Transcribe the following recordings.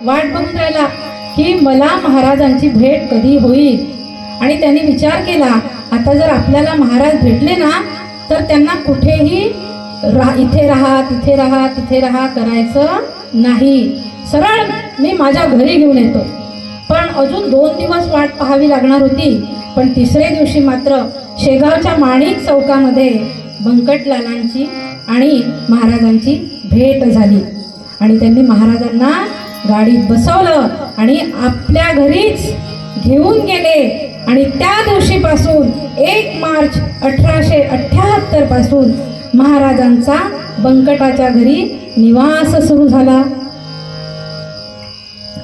वाट बघून राहिला की मला महाराजांची भेट कधी होईल? आणि त्यांनी विचार केला आता जर आपल्याला महाराज भेटले ना तर त्यांना कुठेही रा इथे राहा तिथे राहा तिथे राहा करायचं नाही. सरळ मी माझ्या घरी घेऊन येतो. पण अजून दोन दिवस वाट पाहावी लागणार होती. पण तिसऱ्या दिवशी मात्र शेगावच्या माणिक चौकामध्ये बंकटलालांची आणि महाराजांची भेट झाली. आणि त्यांनी महाराजांना गाडीत बसवलं आणि आपल्या घरीच घेऊन गेले. आणि त्या दिवशीपासून एक मार्च अठराशे अठ्ठ्याहत्तरपासून महाराजांचा बंकटाच्या घरी निवास सुरू झाला.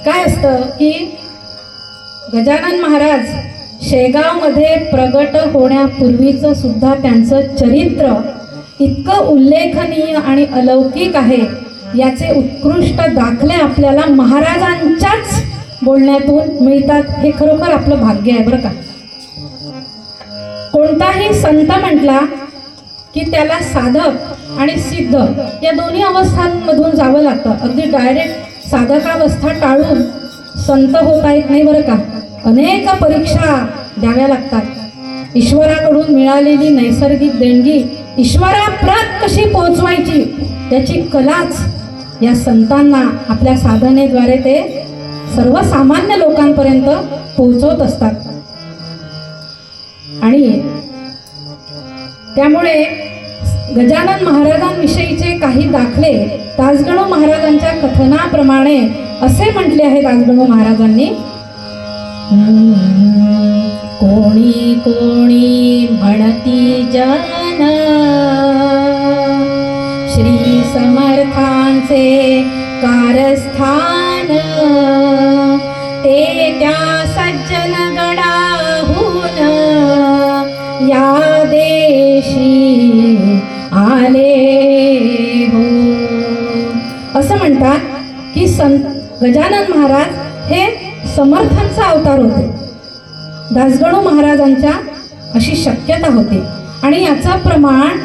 काय असतं की गजानन महाराज शेगावमध्ये प्रगट होण्यापूर्वीचं सुद्धा त्यांचं चरित्र इतकं उल्लेखनीय आणि अलौकिक आहे. याचे उत्कृष्ट दाखले आपल्याला महाराजांच्याच बोलण्यातून मिळतात. हे खरोखर आपलं भाग्य आहे बरं का? कोणताही संत म्हटला की त्याला साधक आणि सिद्ध या दोन्ही अवस्थांमधून जावं लागतं. अगदी डायरेक्ट साधकावस्था टाळून संत होता येत नाही बरं का? अनेक परीक्षा द्याव्या लागतात. ईश्वराकडून मिळालेली नैसर्गिक देणगी ईश्वराप्रत कशी पोहोचवायची? त्याची कलाच या संतांना आपल्या साधनेद्वारे ते सर्वसामान्य लोकांपर्यंत पोहोचवत असतात. आणि त्यामुळे गजानन महाराजांविषयीचे काही दाखले दासगणू महाराजांच्या कथनाप्रमाणे असे म्हटले आहे दासगणू महाराजांनी. कोणी कोणी म्हणती जन समर्थांचे कारस्थान. ते त्या सज्जन गडाहून या देशी आले हो. असं म्हणतात की संत गजानन महाराज हे समर्थांचा अवतार होते. दासगणू महाराजांच्या अशी शक्यता होती. आणि याचं प्रमाण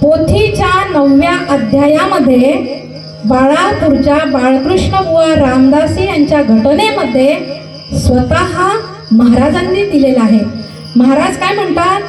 पोथीच्या नवव्या अध्यायामध्ये बाळापूरच्या बाळकृष्ण बुवा रामदासी यांच्या घटनेमध्ये स्वतः महाराजांनी दिलेला आहे. महाराज काय म्हणतात?